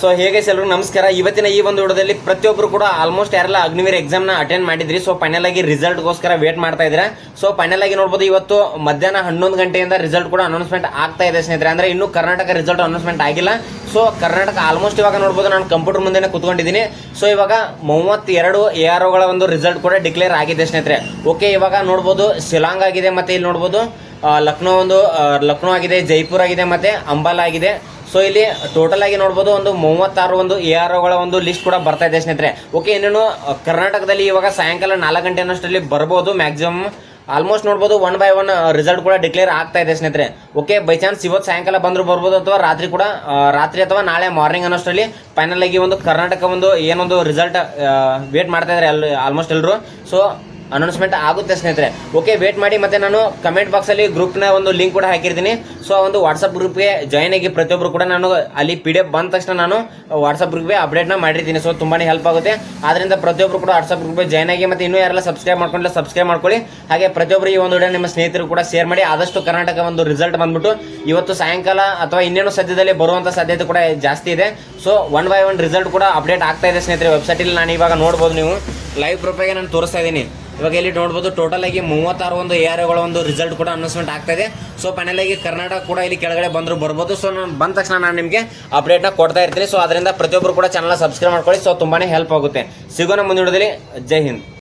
So ಹೇಗೆ ಎಲ್ಲರೂ ನಮಸ್ಕಾರ. ಇವತ್ತಿನ ಈ ಒಂದು ವಿಡಿಯೋದಲ್ಲಿ ಪ್ರತಿಯೊಬ್ಬರು ಕೂಡ ಆಲ್ಮೋಸ್ಟ್ ಯಾರೆಲ್ಲ ಅಗ್ನಿವೀರ್ ಎಕ್ಸಾಮ್ನ ಅಟೆಂಡ್ ಮಾಡಿದ್ರಿ ಸೊ ಫೈನಲ್ ಆಗಿ ರಿಸಲ್ಟ್ಗೋಸ್ಕರ ವೇಟ್ ಮಾಡ್ತಾ ಇದ್ದೀರಾ. ಸೊ ಫೈನಲ್ ಆಗಿ ನೋಡ್ಬೋದು ಇವತ್ತು ಮಧ್ಯಾಹ್ನ ಹನ್ನೊಂದು ಗಂಟೆಯಿಂದ ರಿಸಲ್ಟ್ ಕೂಡ ಅನೌನ್ಸ್ಮೆಂಟ್ ಆಗ್ತಾ ಇದೆ ಸ್ನೇಹಿತರೆ. ಅಂದ್ರೆ ಇನ್ನೂ ಕರ್ನಾಟಕ ರಿಸಲ್ಟ್ ಅನೌನ್ಸ್ಮೆಂಟ್ ಆಗಿಲ್ಲ. ಸೊ ಕರ್ನಾಟಕ ಆಲ್ಮೋಸ್ಟ್ ಇವಾಗ ನೋಡ್ಬೋದು ನಾನು ಕಂಪ್ಯೂಟರ್ ಮುಂದೆ ಕುತ್ಕೊಂಡಿದ್ದೀನಿ. ಸೊ ಇವಾಗ ಮೂವತ್ತೆರಡು ಎ ಆರ್ ಒಗಳ ಒಂದು ರಿಸಲ್ಟ್ ಕೂಡ ಡಿಕ್ಲೇರ್ ಆಗಿದೆ ಸ್ನೇಹಿತರೆ. ಓಕೆ ಇವಾಗ ನೋಡ್ಬೋದು ಶಿಲಾಂಗ್ ಆಗಿದೆ ಮತ್ತೆ ಇಲ್ಲಿ ನೋಡ್ಬೋದು ಲಕ್ನೋ ಒಂದು ಲಕ್ನೋ ಆಗಿದೆ, ಜೈಪುರ್ ಆಗಿದೆ ಮತ್ತೆ ಅಂಬಾಲ ಆಗಿದೆ. ಸೊ ಇಲ್ಲಿ ಟೋಟಲ್ ಆಗಿ ನೋಡ್ಬೋದು ಒಂದು ಮೂವತ್ತಾರು ಒಂದು ಎ ಆರ್ ಒಗಳ ಒಂದು ಲಿಸ್ಟ್ ಕೂಡ ಬರ್ತಾ ಇದೆ ಸ್ನೇಹಿತರೆ. ಓಕೆ ಇನ್ನೇನು ಕರ್ನಾಟಕದಲ್ಲಿ ಇವಾಗ ಸಾಯಂಕಾಲ ನಾಲ್ಕು ಗಂಟೆ ಅನ್ನೋಷ್ಟರಲ್ಲಿ ಬರ್ಬೋದು ಮ್ಯಾಕ್ಸಿಮಮ್ ಆಲ್ಮೋಸ್ಟ್ ನೋಡ್ಬೋದು ಒನ್ ಬೈ ಒನ್ ರಿಸಲ್ಟ್ ಕೂಡ ಡಿಕ್ಲೇರ್ ಆಗ್ತಾ ಇದೆ ಸ್ನೇಹಿತರೆ. ಓಕೆ ಬೈ ಚಾನ್ಸ್ ಇವತ್ತು ಸಾಯಂಕಾಲ ಬಂದ್ರು ಬರ್ಬೋದು ಅಥವಾ ರಾತ್ರಿ ಕೂಡ ರಾತ್ರಿ ಅಥವಾ ನಾಳೆ ಮಾರ್ನಿಂಗ್ ಅನ್ನೋಷ್ಟರಲ್ಲಿ ಫೈನಲ್ ಆಗಿ ಒಂದು ಕರ್ನಾಟಕ ಒಂದು ಏನೊಂದು ರಿಸಲ್ಟ್ ವೇಟ್ ಮಾಡ್ತಾ ಇದ್ದಾರೆ ಆಲ್ಮೋಸ್ಟ್ ಎಲ್ಲರೂ ಸೊ ಅನೌನ್ಸ್ಮೆಂಟ್ ಆಗುತ್ತೆ ಸ್ನೇಹಿತರೆ. ಓಕೆ ವೇಟ್ ಮಾಡಿ ಮತ್ತೆ ನಾನು ಕಮೆಂಟ್ ಬಾಕ್ಸಲ್ಲಿ ಗ್ರೂಪ್ನ ಒಂದು ಲಿಂಕ್ ಕೂಡ ಹಾಕಿರ್ತೀನಿ. ಸೊ ಆ ಒಂದು ವಾಟ್ಸಪ್ ಗ್ರೂಪ್ಗೆ ಜಾಯ್ನ್ ಆಗಿ ಪ್ರತಿಯೊಬ್ಬರು ಕೂಡ ನಾನು ಅಲ್ಲಿ ಪಿ ಡಿ ಎಫ್ ಬಂದ ತಕ್ಷಣ ನಾನು ವಾಟ್ಸಪ್ ಗ್ರೂಪ್ಗೆ ಅಪ್ಡೇಟ್ನ ಮಾಡಿರ್ತೀನಿ. ಸೊ ತುಂಬಾನೇ ಹೆಲ್ಪ್ ಆಗುತ್ತೆ. ಆದ್ರಿಂದ ಪ್ರತಿಯೊಬ್ಬರು ಕೂಡ ವಾಟ್ಸಪ್ ಗ್ರೂಪ್ಗೆ ಜಾಯ್ನ್ ಆಗಿ ಮತ್ತೆ ಇನ್ನೂ ಯಾರೆಲ್ಲ ಸಬ್ಸ್ಕ್ರೈಬ್ ಮಾಡ್ಕೊಂಡಿಲ್ಲ ಸಬ್ಸ್ಕ್ರೈಬ್ ಮಾಡ್ಕೊಳ್ಳಿ. ಹಾಗೆ ಪ್ರತಿಯೊಬ್ಬರು ಈ ಒಂದು ವಿಡಿಯೋ ನಿಮ್ಮ ಸ್ನೇಹಿತರು ಕೂಡ ಶೇರ್ ಮಾಡಿ. ಆದಷ್ಟು ಕರ್ನಾಟಕ ಒಂದು ರಿಸಲ್ಟ್ ಬಂದ್ಬಿಟ್ಟು ಇವತ್ತು ಸಾಯಂಕಾಲ ಅಥವಾ ಇನ್ನೇನು ಸದ್ಯದಲ್ಲಿ ಬರುವಂತ ಸಾಧ್ಯತೆ ಕೂಡ ಜಾಸ್ತಿ ಇದೆ. So one by one result ಕೂಡ ಅಪ್ಡೇಟ್ ಆಗ್ತಾ ಇದೆ ಸ್ನೇಹಿತರೆ. ವೆಬ್ಸೈಟಲ್ಲಿ ನಾನು ಇವಾಗ ನೋಡ್ಬೋದು ನೀವು. ಲೈವ್ ಪ್ರೊಫೈಲ್ಗೆ ನಾನು ತೋರಿಸ್ತಾ ಇದ್ದೀನಿ. ಇವಾಗ ಇಲ್ಲಿ ನೋಡ್ಬೋದು ಟೋಟಲ್ ಆಗಿ ಮೂವತ್ತಾರು ಒಂದು ಎ ಆರ್ ಒಂದು ರಿಸಲ್ಟ್ ಕೂಡ ಅನೌನ್ಸ್ಮೆಂಟ್ ಆಗ್ತಾ ಇದೆ. ಸೊ ಫೈನಲ್ ಆಗಿ ಕರ್ನಾಟಕ ಕೂಡ ಇಲ್ಲಿ ಕೆಳಗಡೆ ಬಂದ್ರು ಬರ್ಬೋದು. ಸೊ ನಾನು ಬಂದ ತಕ್ಷಣ ನಾನು ನಿಮಗೆ ಅಪ್ಡೇಟ್ನ ಕೊಡ್ತಾ ಇರ್ತೀನಿ. ಸೊ ಅದರಿಂದ ಪ್ರತಿಯೊಬ್ಬರು ಕೂಡ ಚಾನಲ್ ಸಬ್ಸ್ಕ್ರೈಬ್ ಮಾಡ್ಕೊಳ್ಳಿ. ಸೊ ತುಂಬಾನೇ ಹೆಲ್ಪ್ ಆಗುತ್ತೆ. ಸಿಗೋಣ ಮುಂದಿನ ಜೈ ಹಿಂದ್.